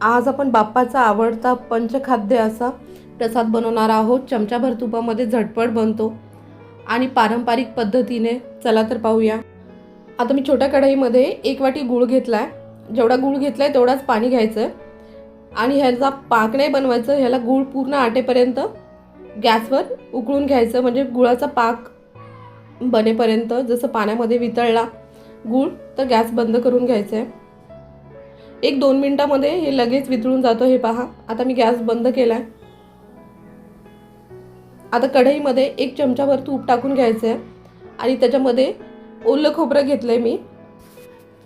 आज आपण बाप्पाचा आवडता पंचखाद्य असा प्रसाद बनवणार आहोत. चमचाभर तुपामध्ये झटपट बनतो. आणि पारंपरिक पद्धतीने चला तर पाहूया. आता मी छोट्या कढईमध्ये एक वाटी गूळ घेतला आहे जेवढा गूळ घेतला आहे तेवढाच पाणी घ्यायचं आहे आणि ह्याचा पाक नाही बनवायचं ह्याला गूळ पूर्ण आटेपर्यंत गॅसवर उकळून घ्यायचं. म्हणजे गुळाचा पाक बनेपर्यंत जसं पाण्यामध्ये वितळला गूळ तर गॅस बंद करून घ्यायचं आहे एक दोन मिनटामध्ये हे लगेच वितळून जातो हे पहा. आता मी गॅस बंद केला आहे आता कढईमध्ये एक चमचाभर तूप टाकून घ्यायचं आहे आणि त्याच्यामध्ये ओलं खोबरं घेतलं आहे मी.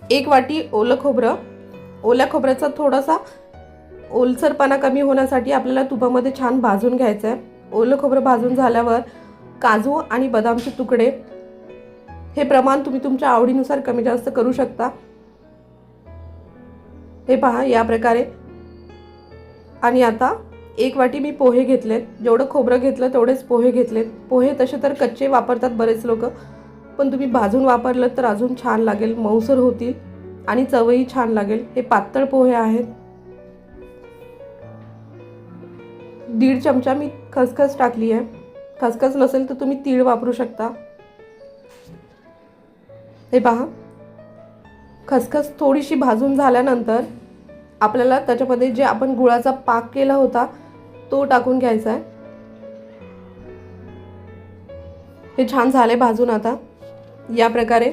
एक वाटी ओलं खोबरं. ओल्या खोबऱ्याचा थोडासा ओलसरपणा कमी होण्यासाठी आपल्याला तुपामध्ये छान भाजून घ्यायचं आहे ओलं खोबरं भाजून झाल्यावर काजू आणि बदामचे तुकडे हे प्रमाण तुम्ही तुमच्या आवडीनुसार कमी जास्त करू शकता. हे पहा या प्रकारे. आणि आता एक वाटी मी पोहे घेतलेत. जेवढं खोबरं घेतलं तेवढेच पोहे घेतलेत. पोहे तसे तर कच्चे वापरतात बरेच लोक. पण तुम्ही भाजून वापरलं तर अजून छान लागेल मऊसर होतील आणि चवही छान लागेल. हे पातळ पोहे आहेत. दीड चमचा मी खसखस टाकली आहे. खसखस नसेल तर तुम्ही तीळ वापरू शकता. हे पहा. खसखस थोडीशी भाजून झाल्यानंतर आपल्याला त्याच्यामध्ये जे आपण गुळाचा पाक केला होता तो टाकून घ्यायचा आहे. हे छान झाले भाजून आता. या प्रकारे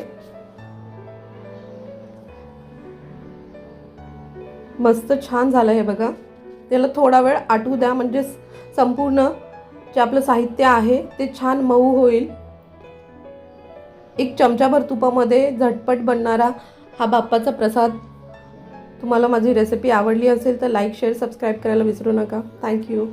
मस्त छान झालं हे बघा. त्याला थोडा वेळ आटू द्या म्हणजे संपूर्ण जे आपलं साहित्य आहे ते छान मऊ होईल. एक चमचाभर तुपामध्ये झटपट बनणारा हा बाप्पाचा प्रसाद. तुम्हाला माझी रेसिपी आवडली असेल तर लाईक शेअर सबस्क्राईब करायला विसरू नका. थँक्यू